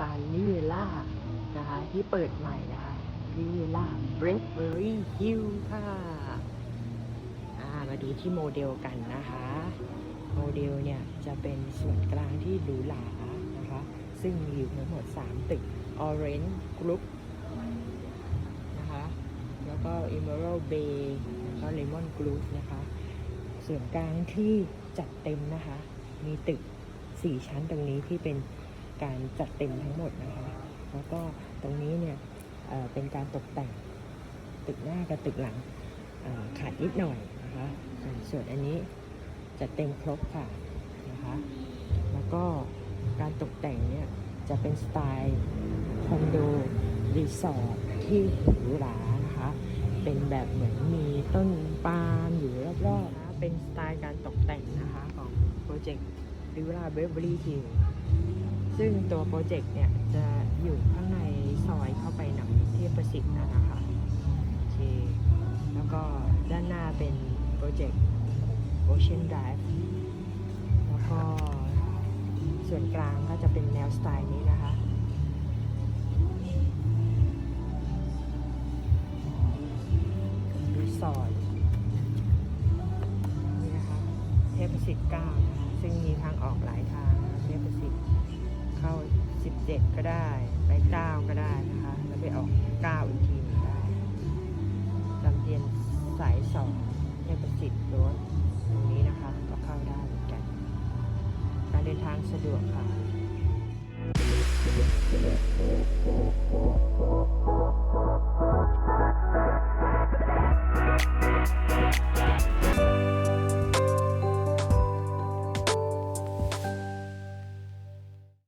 การลีเล่านะคะที่เปิดใหม่นะคะลีเล่าบริสเบอรี่ฮิลค่ะมาดูที่โมเดลกันนะคะ โมเดลเนี่ยจะเป็นส่วนกลางที่หรูหรานะคะ ซึ่งมีอยู่ทั้งหมด 3 ตึก Orange Group นะคะแล้วก็ Emerald Bay แล้วก็ Lemon Group นะคะ ส่วนกลางที่จัดเต็มนะคะ มีตึก 4 ชั้นตรงนี้ที่เป็น การจัดเต็มทั้งหมดนะคะ แล้วก็ตรงนี้เนี่ยเเป็นการตกแต่งตึกหน้ากับตึกหลังขาดนิดหน่อยนะคะส่วนส่วนอันนี้จะเต็มครบค่ะนะคะแล้วก็การตกแต่งเนี่ยจะเป็นสไตล์คอนโดรีสอร์ทที่หรูหรานะคะเป็นแบบเหมือนมีต้นปาล์มอยู่รอบๆนะเป็นสไตล์การตกแต่งนะคะของโปรเจกต์ริวราเบเวอรี่ฮิล ซึ่งตัวโปรเจกต์เนี่ยจะอยู่ข้างในซอยเข้าไปหนังเทียบประสิทธิ์นะคะโอเคแล้วก็ด้านหน้าเป็นโปรเจกต์ Ocean Drive แล้วก็ส่วนกลางก็จะเป็นแนวสไตล์นี้นะคะรีสอร์ทนี่นะคะเทพสิทธิ์ก้านะคะซึ่งมีทางออกหลาย 7 ก็ได้ ไป 9 ก็ได้นะคะ แล้วไปออก 9 อีกทีนึงได้ลำเทียนสายสองเทพสิทธิ์รถตรงนี้นะคะ ก็เข้าได้เหมือนกัน การเดินทางสะดวกค่ะ